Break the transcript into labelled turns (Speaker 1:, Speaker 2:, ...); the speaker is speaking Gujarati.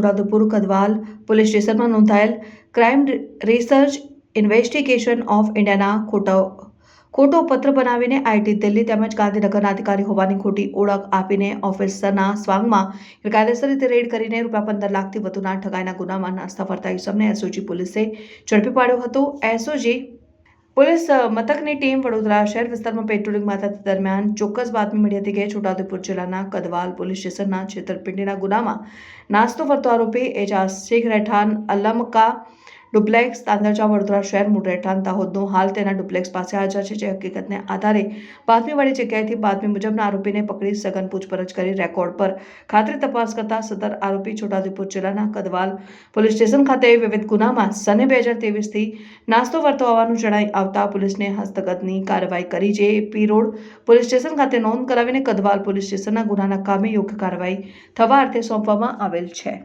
Speaker 1: છોટાઉદેપુર કદવાલ પોલીસ સ્ટેશનમાં નોંધાયેલ ક્રાઇમ રિસર્ચ ઇન્વેસ્ટિગેશન ઓફ ઇન્ડિયાના ખોટા ખોટો પત્ર બનાવીને આઈટી દિલ્હી તેમજ ગાંધીનગરના અધિકારી હોવાની ખોટી ઓળખ આપીને ઓફિસરના સ્વાંગમાં ગેરકાયદેસર રીતે રેડ કરીને રૂપિયા પંદર લાખથી વધુના ઠગાઈના ગુનામાં નાસ્તા ફરતા ઇસમને એસઓજી પોલીસે ઝડપી પાડ્યો હતો. એસઓજી પોલીસ મથકની ટીમ વડોદરા શહેર વિસ્તારમાં પેટ્રોલિંગ માતા દરમિયાન ચોક્કસ બાતમી મળી હતી કે છોટાઉદેપુર જિલ્લાના કદવાલ પોલીસ સ્ટેશનના છેતરપિંડીના ગુનામાં નાસ્તો ફરતો આરોપી એજાઝ શેખ રહેઠાણ અલ્લમકા ડુપ્લેક્સ તાંદરજા વડોદરા શહેર મૂળ રહેઠાણ દાહોદનો હાલ તેના ડુપ્લેક્સ પાસે હાજર છે, જે હકીકતને આધારે બાતમીવાળી જગ્યાએથી બાતમી મુજબના આરોપીને પકડી સઘન પૂછપરછ કરી રેકોર્ડ પર. ખાતરી તપાસ કરતા સદર આરોપી છોટાઉદેપુર જિલ્લાના કદવાલ પોલીસ સ્ટેશન ખાતે વિવિધ ગુનામાં સને બે હજાર તેવીસથી નાસ્તો વર્તો હોવાનું જણાઈ આવતા પોલીસને હસ્તગતની કાર્યવાહી કરી, જે પી રોડ પોલીસ સ્ટેશન ખાતે નોંધ કરાવીને કદવાલ પોલીસ સ્ટેશનના ગુનાના કામે યોગ્ય કાર્યવાહી થવા અર્થે સોંપવામાં આવેલ છે.